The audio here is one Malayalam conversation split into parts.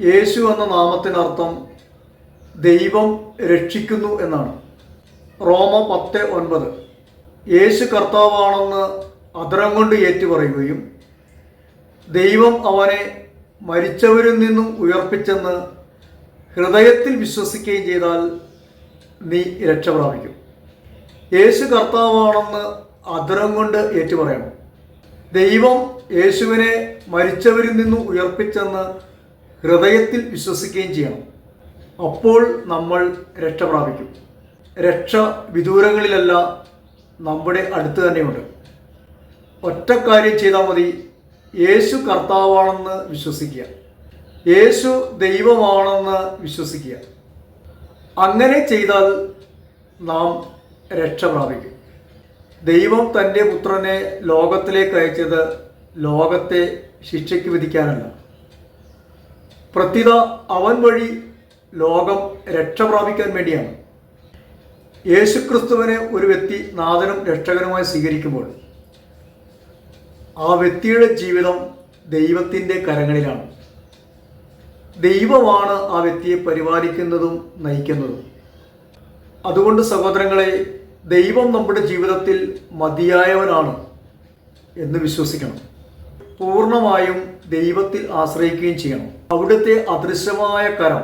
യേശു എന്ന നാമത്തിനർത്ഥം ദൈവം രക്ഷിക്കുന്നു എന്നാണ്. റോമ പത്ത് ഒൻപത്. യേശു കർത്താവാണെന്ന് അധരം കൊണ്ട് ഏറ്റു പറയുകയും ദൈവം അവനെ മരിച്ചവരിൽ നിന്നും ഉയർപ്പിച്ചെന്ന് ഹൃദയത്തിൽ വിശ്വസിക്കുകയും ചെയ്താൽ നീ രക്ഷ പ്രാപിക്കും. യേശു കർത്താവാണെന്ന് അധരം കൊണ്ട് ഏറ്റുപറയണം. ദൈവം യേശുവിനെ മരിച്ചവരിൽ നിന്നും ഉയർപ്പിച്ചെന്ന് ഹൃദയത്തിൽ വിശ്വസിക്കുകയും ചെയ്യണം. അപ്പോൾ നമ്മൾ രക്ഷ പ്രാപിക്കും. രക്ഷ വിദൂരങ്ങളിലല്ല നമ്മുടെ അടുത്ത് തന്നെയുണ്ട്. ഒറ്റ കാര്യം ചെയ്താൽ മതി. യേശു കർത്താവാണെന്ന് വിശ്വസിക്കുക. യേശു ദൈവമാണെന്ന് വിശ്വസിക്കുക. അങ്ങനെ ചെയ്താൽ നാം രക്ഷ പ്രാപിക്കും. ദൈവം തന്റെ പുത്രനെ ലോകത്തിലേക്ക് അയച്ചത് ലോകത്തെ ശിക്ഷയ്ക്ക് വിധിക്കാനല്ല. പ്രത്യുത അവൻ വഴി ലോകം രക്ഷ പ്രാപിക്കാൻ വേണ്ടിയാണ്. യേശുക്രിസ്തുവിനെ ഒരു വ്യക്തി നാഥനും രക്ഷകനുമായി സ്വീകരിക്കുമ്പോൾ ആ വ്യക്തിയുടെ ജീവിതം ദൈവത്തിന്റെ കരങ്ങളിലാണ്. ദൈവമാണ് ആ വ്യക്തിയെ പരിപാലിക്കുന്നതും നയിക്കുന്നതും. അതുകൊണ്ട് സഹോദരങ്ങളെ ദൈവം നമ്മുടെ ജീവിതത്തിൽ മതിയായവനാണ് എന്ന് വിശ്വസിക്കണം. പൂർണമായും ദൈവത്തിൽ ആശ്രയിക്കുകയും ചെയ്യണം. അവിടുത്തെ അദൃശ്യമായ കരം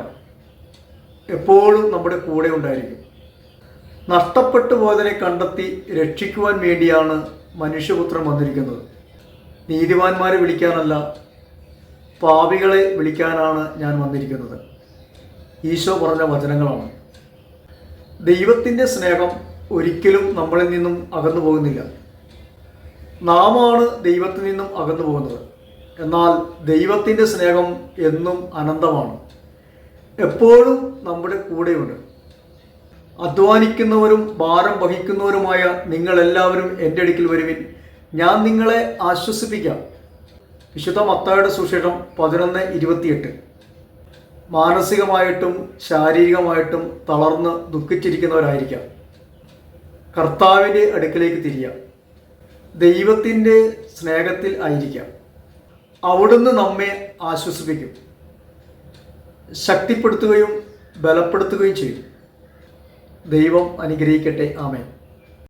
എപ്പോഴും നമ്മുടെ കൂടെ ഉണ്ടായിരിക്കും. നഷ്ടപ്പെട്ടു പോയതിനെ കണ്ടെത്തി രക്ഷിക്കുവാൻ വേണ്ടിയാണ് മനുഷ്യപുത്രൻ വന്നിരിക്കുന്നത്. നീതിമാന്മാരെ വിളിക്കാനല്ല പാപികളെ വിളിക്കാനാണ് ഞാൻ വന്നിരിക്കുന്നത്. ഈശോ പറഞ്ഞ വചനങ്ങളാണ്. ദൈവത്തിന്റെ സ്നേഹം ഒരിക്കലും നമ്മളിൽ നിന്നും അകന്നു പോകുന്നില്ല നാമാണ് ദൈവത്തിൽ നിന്നും അകന്നു പോകുന്നത്. എന്നാൽ ദൈവത്തിന്റെ സ്നേഹം എന്നും അനന്തമാണ്. എപ്പോഴും നമ്മുടെ കൂടെയുണ്ട്. അധ്വാനിക്കുന്നവരും ഭാരം വഹിക്കുന്നവരുമായ നിങ്ങളെല്ലാവരും എന്റെ അടുക്കിൽ വരുവിൻ. ഞാൻ നിങ്ങളെ ആശ്വസിപ്പിക്കാം. വിശുദ്ധ മത്തായുടെ സുശേഷം പതിനൊന്ന് ഇരുപത്തിയെട്ട്. മാനസികമായിട്ടും ശാരീരികമായിട്ടും തളർന്ന് ദുഃഖിച്ചിരിക്കുന്നവരായിരിക്കാം. കർത്താവിന്റെ അടുക്കിലേക്ക് തിരിയാം. ദൈവത്തിന്റെ സ്നേഹത്തിൽ ആയിരിക്കാം. അവിടുന്ന് നമ്മെ ആശ്വസിപ്പിക്കും. ശക്തിപ്പെടുത്തുകയും ബലപ്പെടുത്തുകയും ചെയ്യും. ദൈവം അനുഗ്രഹിക്കട്ടെ. ആമേൻ.